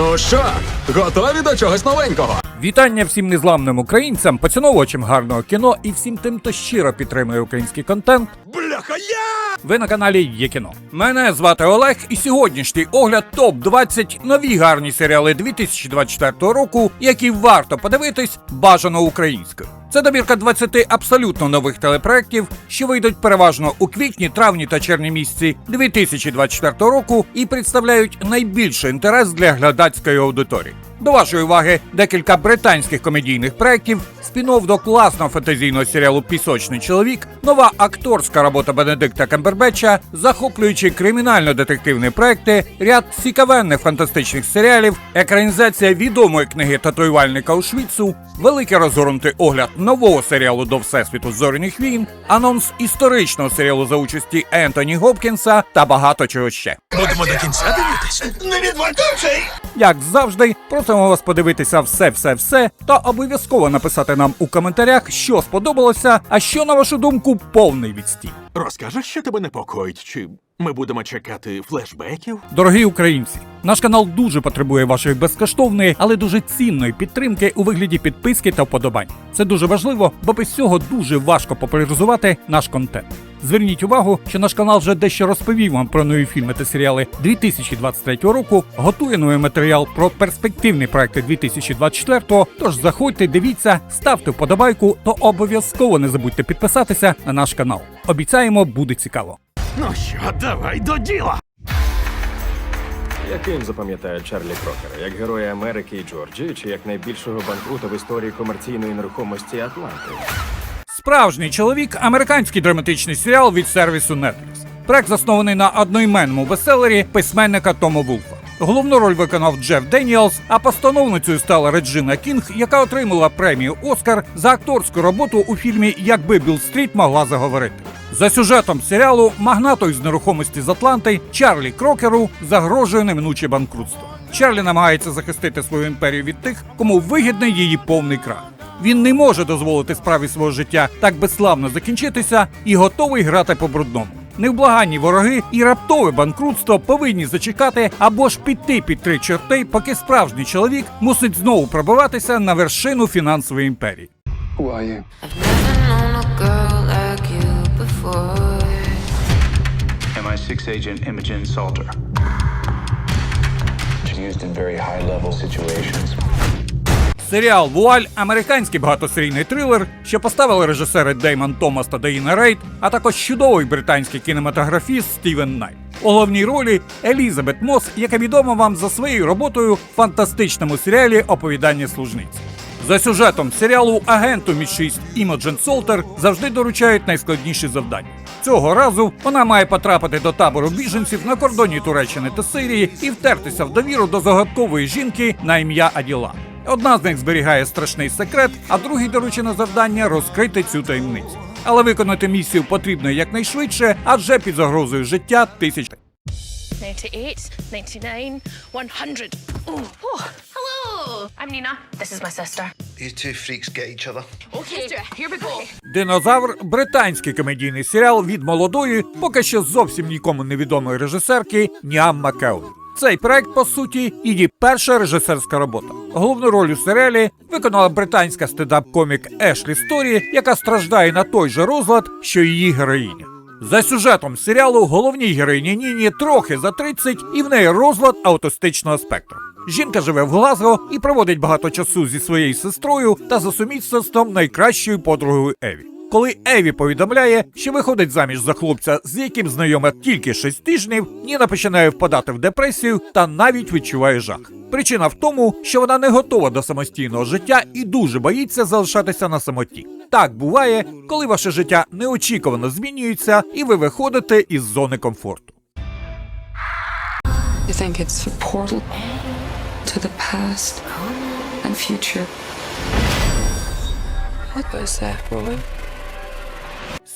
Ну що, готові до чогось новенького? Вітання всім незламним українцям, поціновувачам гарного кіно і всім тим, хто щиро підтримує український контент. Бляха, я! Ви на каналі Є кіно. Мене звати Олег, і сьогоднішній огляд топ 20 нові гарні серіали 2024 року, які варто подивитись бажано українською. Це добірка 20 абсолютно нових телепроєктів, що вийдуть переважно у квітні, травні та червні місяці 2024 року і представляють найбільший інтерес для глядацької аудиторії. До вашої уваги декілька британських комедійних проєктів, спін-офф до класного фантазійного серіалу Пісочний чоловік, нова акторська робота Бенедикта Камбербетча, захоплюючі кримінально-детективні проекти, ряд цікавенних фантастичних серіалів, екранізація відомої книги татуювальника Ушвіцу, великий розгорнутий огляд нового серіалу до всесвіту зоряних війн, анонс історичного серіалу за участі Ентоні Гопкінса та багато чого ще. Будемо до кінця дивитись? Не відволікай! Як завжди, просимо вас подивитися все-все-все та обов'язково написати нам у коментарях, що сподобалося, а що, на вашу думку, повний відстій. Розкажеш, що тебе непокоїть? Чи ми будемо чекати флешбеків? Дорогі українці, наш канал дуже потребує вашої безкоштовної, але дуже цінної підтримки у вигляді підписки та вподобань. Це дуже важливо, бо без цього дуже важко популяризувати наш контент. Зверніть увагу, що наш канал вже дещо розповів вам про нові фільми та серіали 2023 року, готує новий матеріал про перспективні проекти 2024, Тож заходьте, дивіться, ставте вподобайку, то обов'язково не забудьте підписатися на наш канал. Обіцяємо, буде цікаво. Ну що, давай до діла! Яким запам'ятає Чарлі Крокера? Як героя Америки і Джорджії, чи як найбільшого банкрута в історії комерційної нерухомості Атланти? Справжній чоловік американський драматичний серіал від сервісу Netflix. Проект заснований на одноіменному бестселері письменника Тома Вулфа. Головну роль виконав Джеф Деніелс, а постановницею стала Реджина Кінг, яка отримала премію Оскар за акторську роботу у фільмі Якби Білл Стріт могла заговорити. За сюжетом серіалу магнату із нерухомості з Атланти Чарлі Крокеру загрожує неминуче банкрутство. Чарлі намагається захистити свою імперію від тих, кому вигідний її повний крах. Він не може дозволити справі свого життя так безславно закінчитися і готовий грати по брудному. Невблаганні вороги і раптове банкрутство повинні зачекати або ж піти під три чорти, поки справжній чоловік мусить знову пробиватися на вершину фінансової імперії. Who are you? I've never known a girl like you before. MI6 agent Imogen Salter. She's used in very high level situations. Серіал Вуаль американський багатосерійний трилер, що поставили режисери Деймон Томас та Деїна Рейд, а також чудовий британський кінематографіст Стівен Найт. У головній ролі Елізабет Мос, яка відома вам за своєю роботою в фантастичному серіалі Оповідання служниці. За сюжетом серіалу агенту Мі-6 Імоджен Солтер завжди доручають найскладніші завдання. Цього разу вона має потрапити до табору біженців на кордоні Туреччини та Сирії і втертися в довіру до загадкової жінки на ім'я Аділа. Одна з них зберігає страшний секрет, а другій доручено завдання розкрити цю таємницю. Але виконати місію потрібно якнайшвидше, адже під загрозою життя тисяч. 98, 99, 100. Ooh. Oh, hello. I'm Nina. This is my sister. These two freaks get each other. Okay, here we go. Динозавр британський комедійний серіал від молодої, поки що зовсім нікому невідомої режисерки Ніам Макеон. Цей проект, по суті, її перша режисерська робота. Головну роль у серіалі виконала британська стендап-комік Ешлі Сторі, яка страждає на той же розлад, що її героїня. За сюжетом серіалу головній героїні Ніні трохи за 30 і в неї розлад аутистичного спектру. Жінка живе в Глазго і проводить багато часу зі своєю сестрою та за сумісництвом найкращою подругою Еві. Коли Еві повідомляє, що виходить заміж за хлопця, з яким знайома тільки 6 тижнів, Ніна починає впадати в депресію та навіть відчуває жах. Причина в тому, що вона не готова до самостійного життя і дуже боїться залишатися на самоті. Так буває, коли ваше життя неочікувано змінюється і ви виходите із зони комфорту. I think. What was that, Roy?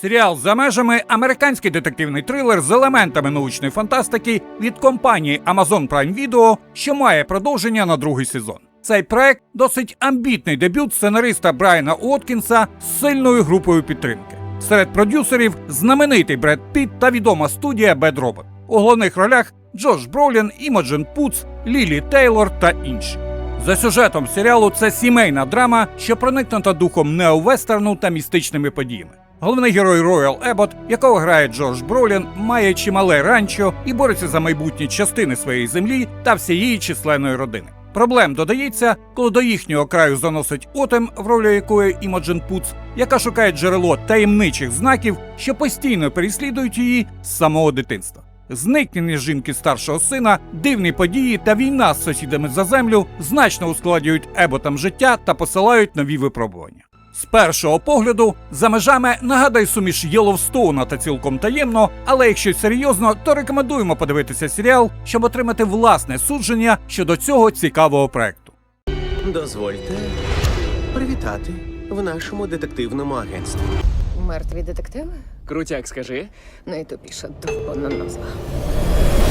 Серіал за межами американський детективний трилер з елементами научної фантастики від компанії Amazon Prime Video, що має продовження на другий сезон. Цей проект досить амбітний дебют сценариста Брайана Уоткінса з сильною групою підтримки. Серед продюсерів знаменитий Бред Піт та відома студія Bad Robot. У головних ролях Джош Бролін, Імоджен Пуц, Лілі Тейлор та інші. За сюжетом серіалу це сімейна драма, що проникнута духом неовестерну та містичними подіями. Головний герой Роял Ебот, якого грає Джордж Бролін, має чимале ранчо і бореться за майбутні частини своєї землі та всієї численної родини. Проблем додається, коли до їхнього краю заносить Отем, в ролі якої Імоджен Пуц, яка шукає джерело таємничих знаків, що постійно переслідують її з самого дитинства. Зникнення жінки старшого сина, дивні події та війна з сусідами за землю значно ускладнюють еботам життя та посилають нові випробування. З першого погляду, за межами нагадай суміш Єловстоуна та цілком таємно, але якщо серйозно, то рекомендуємо подивитися серіал, щоб отримати власне судження щодо цього цікавого проекту. Дозвольте привітати в нашому детективному агентстві. Мертві детективи? Крутяк, скажи. Найтупіша довбана назва.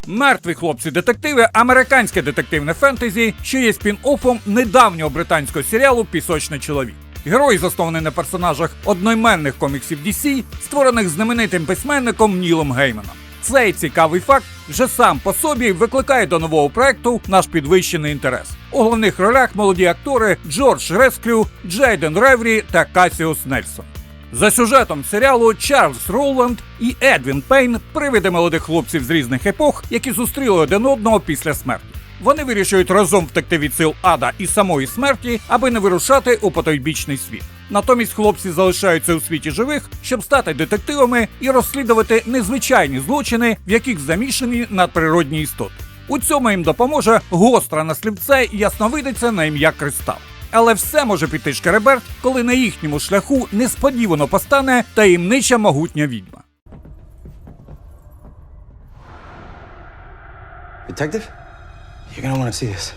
Мертві хлопці-детективи американське детективне фентезі, що є спін-оффом недавнього британського серіалу Пісочний чоловік. Герой заснований на персонажах одноіменних коміксів DC, створених знаменитим письменником Нілом Гейманом. Цей цікавий факт вже сам по собі викликає до нового проекту наш підвищений інтерес. У головних ролях молоді актори Джордж Рескрю, Джейден Реврі та Касіус Нельсон. За сюжетом серіалу Чарльз Роланд і Едвін Пейн привиди молодих хлопців з різних епох, які зустріли один одного після смерті. Вони вирішують разом втекти від сил ада і самої смерті, аби не вирушати у потойбічний світ. Натомість хлопці залишаються у світі живих, щоб стати детективами і розслідувати незвичайні злочини, в яких замішані надприродні істоти. У цьому їм допоможе гостра на слівце ясновидиця на ім'я Кристал. Але все може піти шкереберть, коли на їхньому шляху несподівано постане таємнича могутня відьма. Detective? You're gonna wanna see this.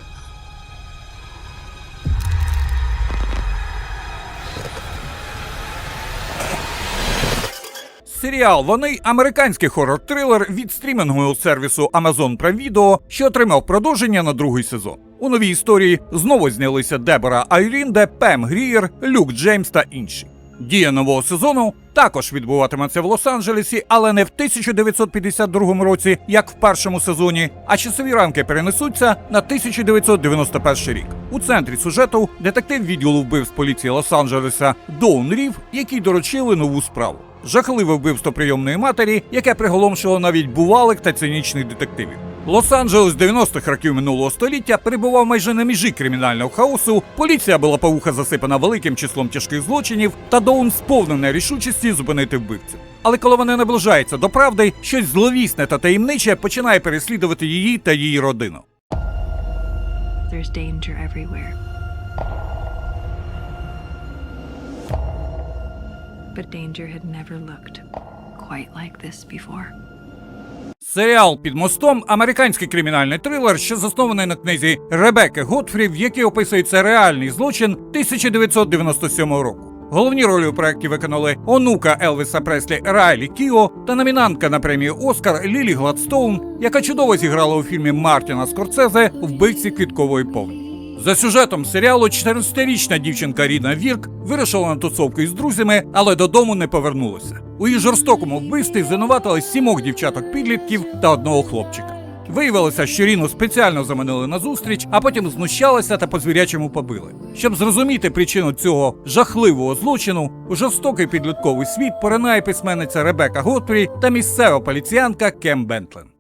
Серіал Вони американський хорор-трилер від стрімінгового сервісу Amazon Prime Video, що отримав продовження на другий сезон. У новій історії знову знялися Дебора Айрінде, Пем Грієр, Люк Джеймс та інші. Дія нового сезону також відбуватиметься в Лос-Анджелесі, але не в 1952 році, як в першому сезоні, а часові рамки перенесуться на 1991 рік. У центрі сюжету детектив відділу вбивств поліції Лос-Анджелеса Доун Рів, який доручили нову справу. Жахливе вбивство прийомної матері, яке приголомшило навіть бувалих та цинічних детективів. Лос-Анджелес 90-х років минулого століття перебував майже на межі кримінального хаосу. Поліція була павуха засипана великим числом тяжких злочинів, та Доун сповнений рішучості зупинити вбивців. Але коли вони наближаються до правди, щось зловісне та таємниче починає переслідувати її та її родину. There's danger. But danger had never looked quite like this before. Серіал під мостом американський кримінальний трилер, що заснований на книзі Ребекки Готфрі, в якій описується реальний злочин 1997 року. Головні ролі у проєкті виконали онука Елвіса Преслі Райлі Кіо та номінантка на премію Оскар Лілі Гладстоун, яка чудово зіграла у фільмі Мартіна Скорцезе Вбивці квіткової повні. За сюжетом серіалу 14-річна дівчинка Ріна Вірк вирішила на тусовку із друзями, але додому не повернулася. У її жорстокому вбивстві звинуватили сімох дівчаток-підлітків та одного хлопчика. Виявилося, що Ріну спеціально заманили на зустріч, а потім знущалися та по звірячому побили. Щоб зрозуміти причину цього жахливого злочину, у жорстокий підлітковий світ поринає письменниця Ребека Готфрі та місцева поліціянка Кем Бентлен.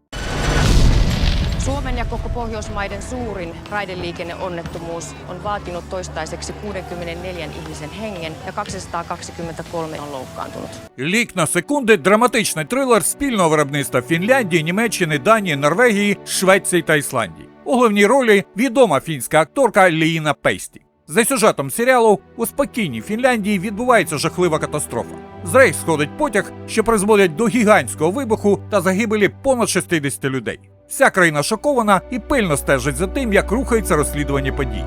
Suomen ja koko Pohjoismaiden suurin raideliikenneonnettomuus on vaatinut toistaiseksi 64 ihmisen hengen ja 223 on loukkaantunut. Лік на секунди драматичний трилер спільного виробництва Фінляндії, Німеччини, Данії, Норвегії, Швеції та Ісландії. У головній ролі відома фінська акторка Ліїна Пейсті. За сюжетом серіалу у спокійній Фінляндії відбувається жахлива катастрофа. З рейс сходить потяг, що призводить до гігантського вибуху та загибелі понад 60 людей. Вся країна шокована і пильно стежить за тим, як рухається розслідування подій.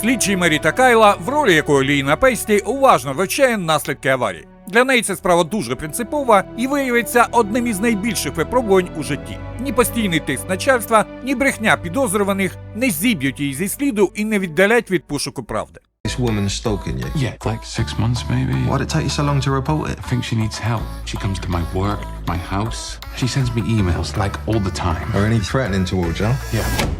Слідчий Меріта Кайла, в ролі якої Ліна Пейсті уважно вивчає наслідки аварії. Для неї ця справа дуже принципова і виявиться одним із найбільших випробувань у житті. Ні постійний тиск начальства, ні брехня підозрюваних не зіб'ють її зі сліду і не віддалять від пошуку правди. Woman stalking you. Yeah, like six months maybe. Why'd it take you so long to report it? I think she needs help. She comes to my work, my house. She sends me emails like all the time. Are any threatening towards you? Yeah.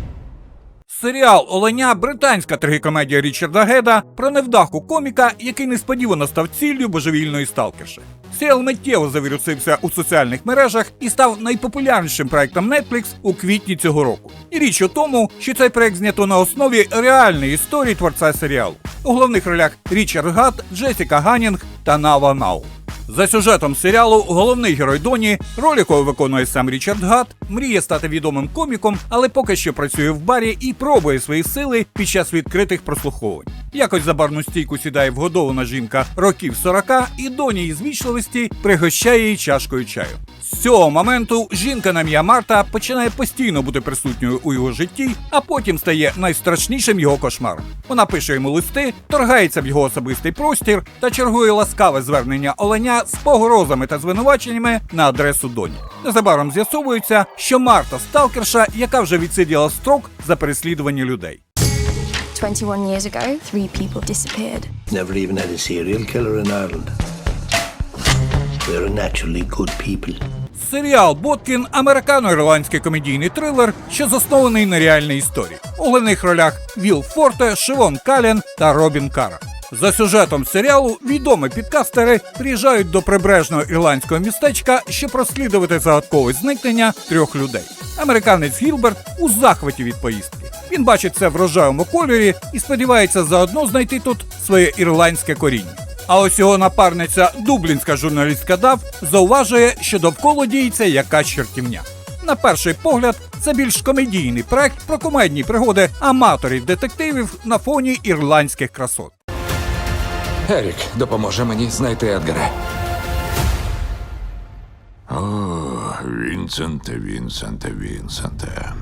Серіал Оленя британська трагікомедія Річарда Геда про невдаху коміка, який несподівано став ціллю божевільної сталкерши. Серіал миттєво завірусився у соціальних мережах і став найпопулярнішим проектом Netflix у квітні цього року. І річ у тому, що цей проект знято на основі реальної історії творця серіалу. У головних ролях Річард Гат, Джесіка Ганінг та Нава Нау. За сюжетом серіалу головний герой Доні, роль якого виконує сам Річард Гат, мріє стати відомим коміком, але поки що працює в барі і пробує свої сили під час відкритих прослуховувань. Якось за барну стійку сідає вгодована жінка років 40, і Доні із вічливості пригощає її чашкою чаю. З цього моменту жінка на ім'я Марта починає постійно бути присутньою у його житті, а потім стає найстрашнішим його кошмаром. Вона пише йому листи, торгається в його особистий простір та чергує ласкаве звернення Оленя з погрозами та звинуваченнями на адресу Доні. Незабаром з'ясовується, що Марта сталкерша, яка вже відсиділа строк за переслідування людей. 21 years ago, three people disappeared. Never even had a serial killer in Ireland. We're naturally good people. Серіал Боткін американо-ірландський комедійний трилер, що заснований на реальній історії. У головних ролях Вілл Форте, Шивон Кален та Робін Кара. За сюжетом серіалу відомі підкастери приїжджають до прибережного ірландського містечка, щоб розслідувати загадкове зникнення трьох людей. Американець Гілберт у захваті від поїздки. Він бачить це в рожевому кольорі і сподівається заодно знайти тут своє ірландське коріння. А ось його напарниця, дублінська журналістка Дав, зауважує, що довкола діється якась чертівня. На перший погляд, це більш комедійний проект про комедні пригоди аматорів детективів на фоні ірландських красот. Ерік допоможе мені знайти Едгара. О, Вінсенте, Вінсенте, Вінсенте.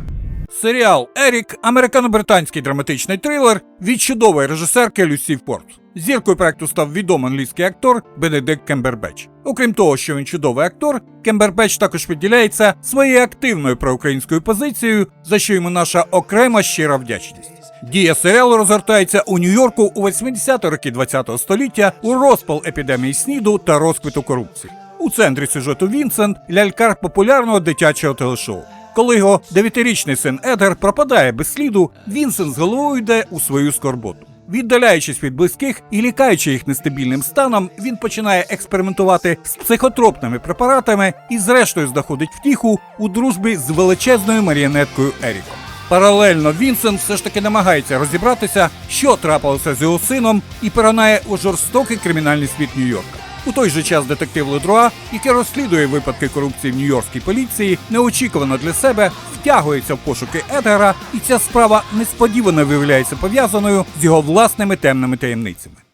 Серіал Ерік американо-британський драматичний трилер від чудової режисерки Люсі Форд. Зіркою проекту став відомий англійський актор Бенедикт Кембербеч. Окрім того, що він чудовий актор, Кембербеч також виділяється своєю активною проукраїнською позицією, за що йому наша окрема щира вдячність. Дія серіалу розгортається у Нью-Йорку у 80-ті роки ХХ століття у розпал епідемії сніду та розквіту корупції. У центрі сюжету Вінсент лялькар популярного дитячого телешоу. Коли його дев'ятирічний син Едгар пропадає без сліду, Вінсент з головою йде у свою скорботу. Віддаляючись від близьких і лікаючи їх нестабільним станом, він починає експериментувати з психотропними препаратами і, зрештою, знаходить втіху у дружбі з величезною маріонеткою Еріком. Паралельно Вінсент все ж таки намагається розібратися, що трапилося з його сином, і перенає у жорстокий кримінальний світ Нью-Йорка. У той же час детектив Ледруа, який розслідує випадки корупції в нью-йоркській поліції, неочікувано для себе втягується в пошуки Едгара, і ця справа несподівано виявляється пов'язаною з його власними темними таємницями.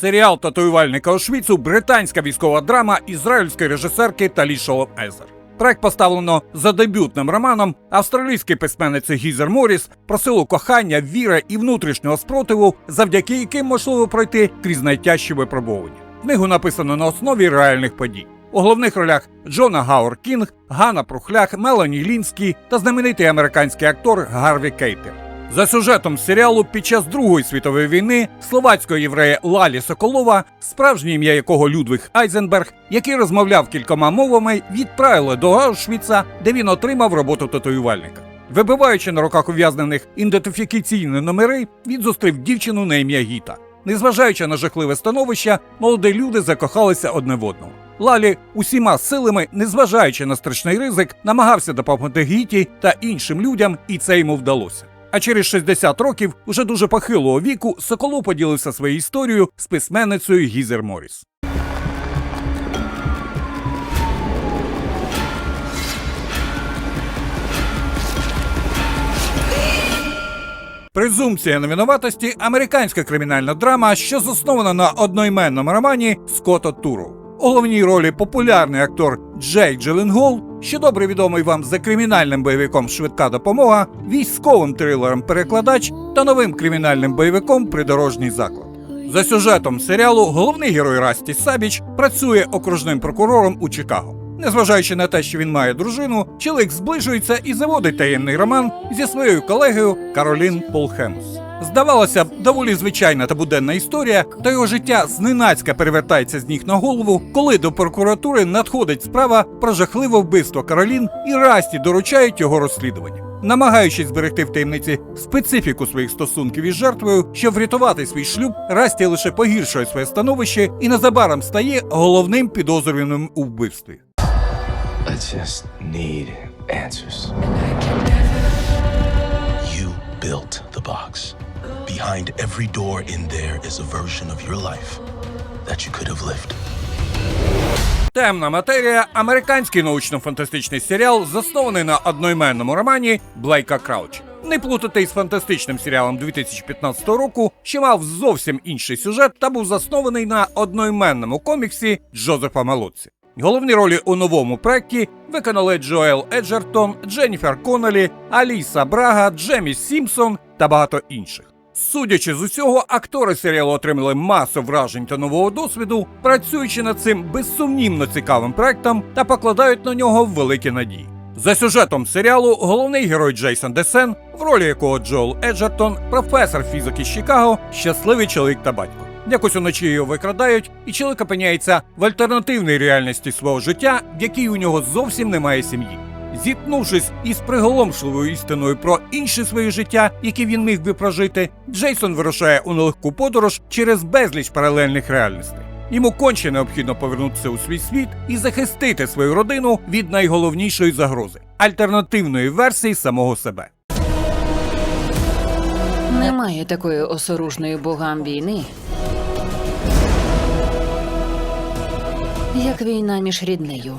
Серіал Татуювальника Ошвіцу британська військова драма ізраїльської режисерки Талі Езер. Проект поставлено за дебютним романом австралійської письменниці Гізер Моріс про силу кохання, віри і внутрішнього спротиву, завдяки яким можливо пройти крізь найтяжчі випробування. Книгу написано на основі реальних подій. У головних ролях Джона Гауер Кінг, Ганна Прухлях, Мелані Лінський та знаменитий американський актор Гарві Кейтер. За сюжетом серіалу під час Другої світової війни словацького єврея Лалі Соколова, справжнє ім'я якого Людвиг Айзенберг, який розмовляв кількома мовами, відправили до Аушвіца, де він отримав роботу татуювальника. Вибиваючи на руках ув'язнених ідентифікаційні номери, він зустрів дівчину на ім'я Гіта. Незважаючи на жахливе становище, молоді люди закохалися одне в одного. Лалі усіма силами, незважаючи на страшний ризик, намагався допомогти Гіті та іншим людям, і це йому вдалося. А через 60 років, уже дуже похилого віку, Соколов поділився своєю історією з письменницею Гізер Моріс. Презумпція невинуватості американська кримінальна драма, що заснована на одноіменному романі Скотта Туру. У головній ролі популярний актор Джей Джиленгол, що добре відомий вам за кримінальним бойовиком Швидка допомога, військовим трилером Перекладач та новим кримінальним бойовиком Придорожній заклад. За сюжетом серіалу головний герой Расті Сабіч працює окружним прокурором у Чикаго. Незважаючи на те, що він має дружину, чоловік зближується і заводить таємний роман зі своєю колегою Каролін Полхемус. Здавалося б, доволі звичайна та буденна історія, та його життя зненацька перевертається з ніг на голову, коли до прокуратури надходить справа про жахливе вбивство Каролін і Расті доручають його розслідування. Намагаючись зберегти в таємниці специфіку своїх стосунків із жертвою, щоб врятувати свій шлюб, Расті лише погіршує своє становище і незабаром стає головним підозрюваним у вбивстві. I just need answers. You built the box. Behind every door in there is a version of your life that you could have lived. Темна матерія американський научно-фантастичний серіал, заснований на одноіменному романі Блейка Крауча. Не плутати із фантастичним серіалом 2015 року, що мав зовсім інший сюжет та був заснований на одноіменному коміксі Джозефа Малоці. Головні ролі у новому проекті виконали Джоел Еджертон, Дженніфер Коннелі, Аліса Брага, Джемі Сімпсон та багато інших. Судячи з усього, актори серіалу отримали масу вражень та нового досвіду, працюючи над цим безсумнівно цікавим проектом та покладають на нього великі надії. За сюжетом серіалу головний герой Джейсон Десен, в ролі якого Джоел Еджертон, професор фізики з Чикаго, щасливий чоловік та батько. Якось уночі його викрадають, і чоловік опиняється в альтернативній реальності свого життя, в якій у нього зовсім немає сім'ї. Зіткнувшись із приголомшливою істиною про інше своє життя, яке він міг би прожити, Джейсон вирушає у нелегку подорож через безліч паралельних реальностей. Йому конче необхідно повернутися у свій світ і захистити свою родину від найголовнішої загрози альтернативної версії самого себе. Немає такої осоружної богам війни, як війна між ріднею.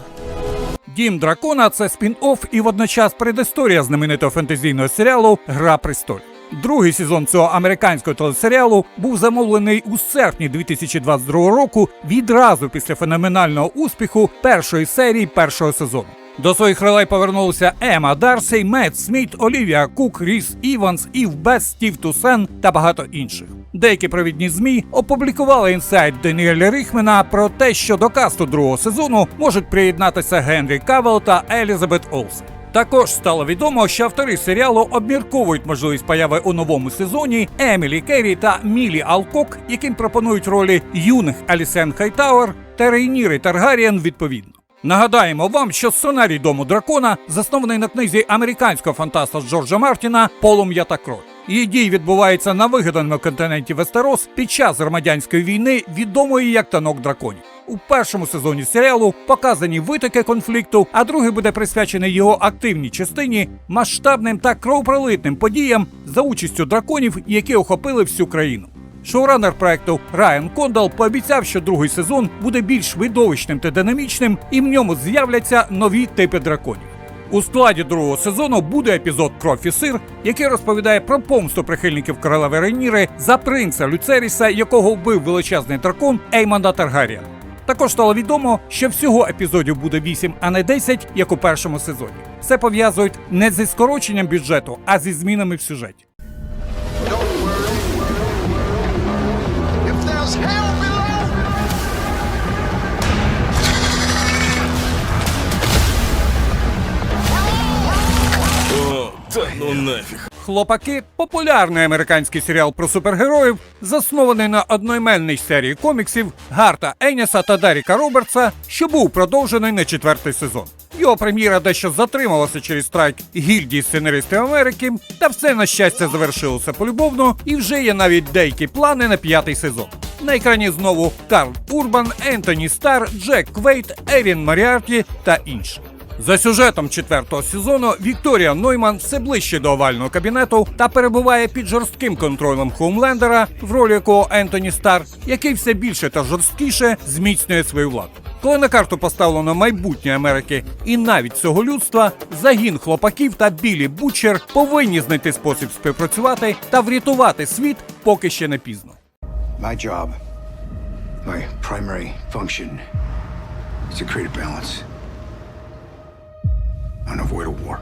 Дім дракона це спін-офф і водночас предісторія знаменитого фентезійного серіалу Гра престолів. Другий сезон цього американського телесеріалу був замовлений у серпні 2022 року відразу після феноменального успіху першої серії першого сезону. До своїх ролей повернулися Ема Дарсей, Мет Сміт, Олівія Кук, Ріс Іванс, Ів Бес, Стів Тусен та багато інших. Деякі провідні змі опублікували інсайт Даніеля Ріхмена про те, що до касту другого сезону можуть приєднатися Генрі Кавел та Елізабет Олсен. Також стало відомо, що автори серіалу обмірковують можливість появи у новому сезоні Емілі Керрі та Мілі Алкок, яким пропонують ролі юних Алісен Хайтауер та Рейніри Таргарієн відповідно. Нагадаємо вам, що сценарій дому дракона заснований на книзі американського фантаста Джорджа Мартіна Полум'я та кров. Її дій відбувається на вигаданому континенті Вестерос під час громадянської війни, відомої як танок драконів. У першому сезоні серіалу показані витоки конфлікту, а другий буде присвячений його активній частині, масштабним та кровопролитним подіям за участю драконів, які охопили всю країну. Шоуранер проекту Райан Кондал пообіцяв, що другий сезон буде більш видовищним та динамічним, і в ньому з'являться нові типи драконів. У складі другого сезону буде епізод Кров і сир, який розповідає про помсту прихильників королеви Реніри за принца Люцеріса, якого вбив величезний дракон Еймонда Таргарія. Також стало відомо, що всього епізодів буде 8, а не 10, як у першому сезоні. Це пов'язують не зі скороченням бюджету, а зі змінами в сюжеті. Хлопаки популярний американський серіал про супергероїв, заснований на одноіменній серії коміксів Гарта Еніса та Даріка Робертса, що був продовжений на четвертий сезон. Його прем'єра дещо затрималася через страйк гільдії сценаристів Америки, та все на щастя завершилося полюбовно, і вже є навіть деякі плани на п'ятий сезон. На екрані знову Карл Урбан, Ентоні Стар, Джек Квейт, Ерін Маріарті та інші. За сюжетом четвертого сезону Вікторія Нойман все ближче до овального кабінету та перебуває під жорстким контролем Хоумлендера, в ролі якого Ентоні Стар, який все більше та жорсткіше зміцнює свою владу. Коли на карту поставлено майбутнє Америки і навіть всього людства, загін хлопаків та білі Бучер повинні знайти спосіб співпрацювати та врятувати світ, поки ще не пізно. My job, my primary function, is to create a balance and avoid a war.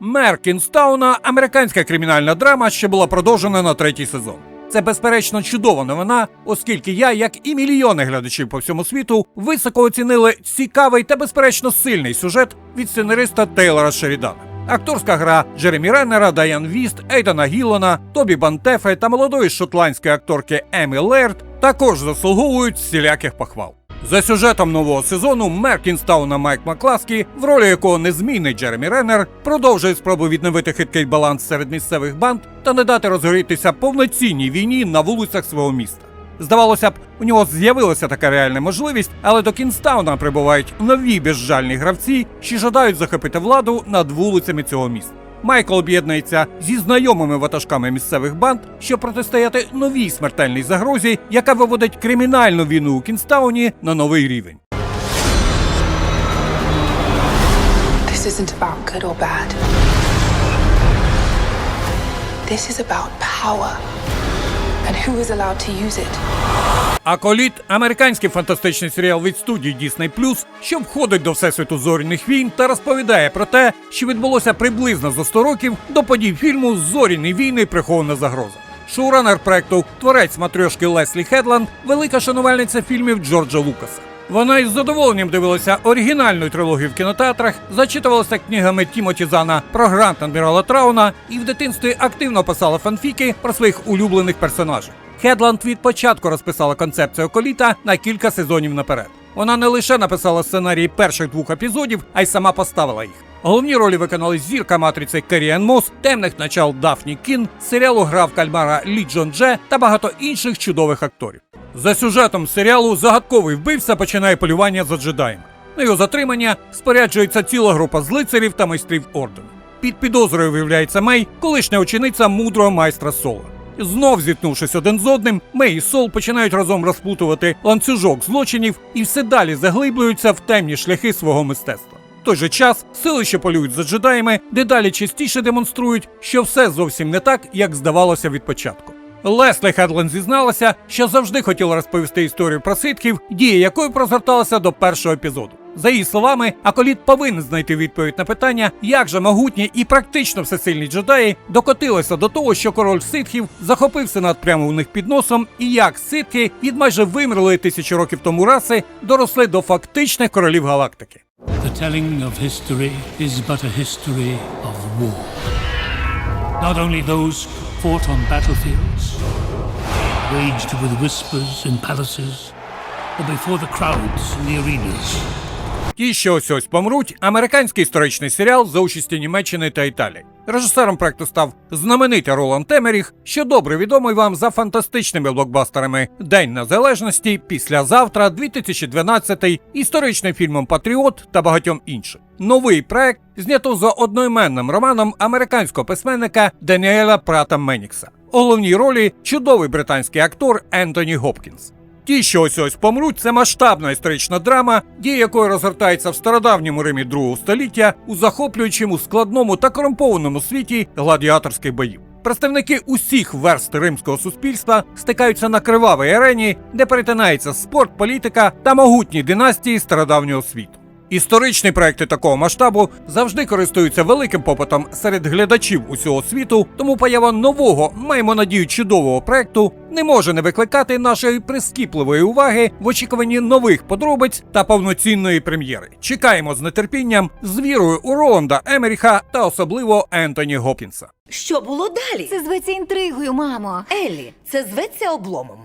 Мер Кінстауна американська кримінальна драма, що була продовжена на третій сезон. Це безперечно чудова новина, оскільки я, як і мільйони глядачів по всьому світу, високо оцінили цікавий та безперечно сильний сюжет від сценариста Тейлора Шерідана. Акторська гра Джеремі Реннера, Дайан Віст, Ейдана Гіллона, Тобі Бантефе та молодої шотландської акторки Емі Лерт також заслуговують всіляких похвал. За сюжетом нового сезону мер Кінстауна Майк Макласкі, в ролі якого незмінний Джеремі Реннер, продовжує спробу відновити хиткий баланс серед місцевих банд та не дати розгорітися повноцінній війні на вулицях свого міста. Здавалося б, у нього з'явилася така реальна можливість, але до Кінстауна прибувають нові безжальні гравці, що жадають захопити владу над вулицями цього міста. Майкл об'єднується зі знайомими ватажками місцевих банд, щоб протистояти новій смертельній загрозі, яка виводить кримінальну війну у Кінстауні на новий рівень. This isn't about good or bad. This is about power and who is allowed to use it. Аколіт американський фантастичний серіал від студії Disney+, що входить до всесвіту зоряних війн та розповідає про те, що відбулося приблизно за 100 років до подій фільму Зоряні війни. Прихована загроза. Шоуранер проекту, творець матрьошки Леслі Хедланд, велика шанувальниця фільмів Джорджа Лукаса. Вона із задоволенням дивилася оригінальну трилогію в кінотеатрах, зачитувалася книгами Тімоті Зана про грант адмірала Трауна і в дитинстві активно писала фанфіки про своїх улюблених персонажів. Хедланд від початку розписала концепцію коліта на кілька сезонів наперед. Вона не лише написала сценарії перших двох епізодів, а й сама поставила їх. Головні ролі виконали зірка матриці Керіан Мос, темних начал Дафні Кін, серіалу грав кальмара Лі Джон Дже та багато інших чудових акторів. За сюжетом серіалу загадковий вбивця починає полювання за джедаєм. На його затримання споряджується ціла група злицарів та майстрів ордену. Під підозрою виявляється Мей, колишня учениця мудрого майстра Сола. Знов зіткнувшись один з одним, Мей і Сол починають разом розплутувати ланцюжок злочинів і все далі заглиблюються в темні шляхи свого мистецтва. В той же час сили, що полюють за джедаями, дедалі частіше демонструють, що все зовсім не так, як здавалося від початку. Леслі Хедлен зізналася, що завжди хотіла розповісти історію про ситхів, дія якої прозгорталася до першого епізоду. За її словами, Аколіт повинен знайти відповідь на питання, як же могутні і практично всесильні джедаї докотилися до того, що король ситхів захопив сенат прямо у них під носом, і як ситхи від майже вимерлої тисячі років тому раси доросли до фактичних королів галактики. The telling of history is but a history of war. Not only those fought on battlefields, waged with whispers in palaces, or before the crowds in the arenas. Ті, що ось ось помруть, американський історичний серіал за участі Німеччини та Італії. Режисером проекту став знаменитий Роланд Темеріх, що добре відомий вам за фантастичними блокбастерами День Незалежності, Післязавтра, 2012, історичним фільмом Патріот та багатьом іншим. Новий проект знято за одноіменним романом американського письменника Даніеля Прата Менікса. У головній ролі чудовий британський актор Ентоні Гопкінс. Ті, що ось ось помруть, це масштабна історична драма, дія якої розгортається в стародавньому Римі другого століття у захоплюючому складному та корумпованому світі гладіаторських боїв. Представники усіх верст римського суспільства стикаються на кривавій арені, де перетинається спорт, політика та могутні династії стародавнього світу. Історичні проекти такого масштабу завжди користуються великим попитом серед глядачів усього світу, тому поява нового, маємо надію, чудового проекту не може не викликати нашої прискіпливої уваги в очікуванні нових подробиць та повноцінної прем'єри. Чекаємо з нетерпінням з вірою у Роланда Емеріха та особливо Ентоні Гопкінса. Що було далі? Це зветься інтригою, мамо. Еллі, це зветься обломом.